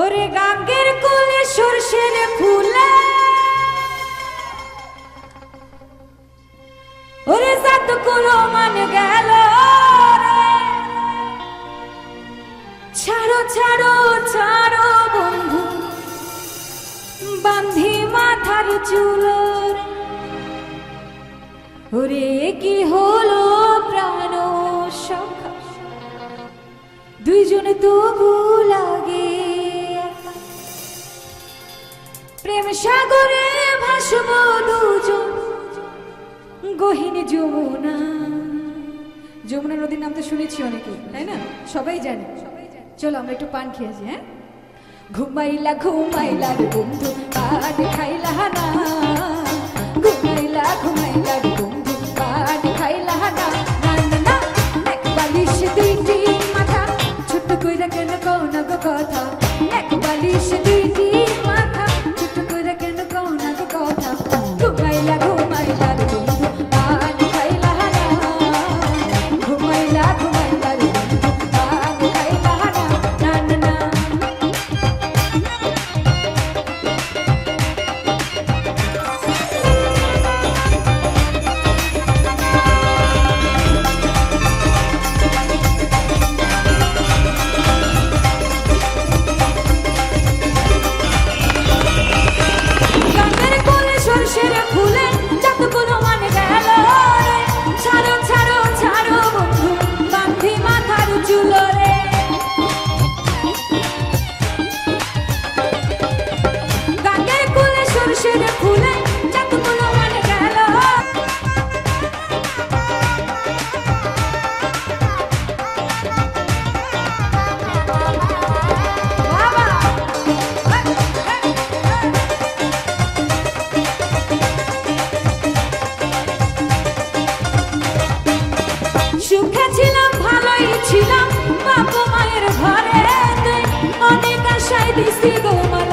ওরে গাঙ্গের কোলে সরষের ফুলে ওরে সাত কুলো মান গেল। ছাড়ো ছাড়ো ছাড়ো বন্ধু, বান্ধি মাথার চুলোর ওরে কি হলো প্রাণ সখা, দুইজনে তবু লাগে। প্রেম সাগরে ভাসব দুজন গহীন যমুনা। যমুনা নদীর নাম তো শুনেছি অনেকে তাই না? সবাই জানে। চলো আমরা একটু পান খেয়েছি হ্যাঁ? ঘুমাইলা ঘুমাইলা রে বন্ধু পান খাইলা না ঘুমাইলা ঘুমাইলা রে বন্ধু পান খাইলা না না এক বালিশ দুইটি মাথা। ছোট্ট কইরা কেন কও না কথা? এক বালিশ অনেক আশায় দিছি গো মালা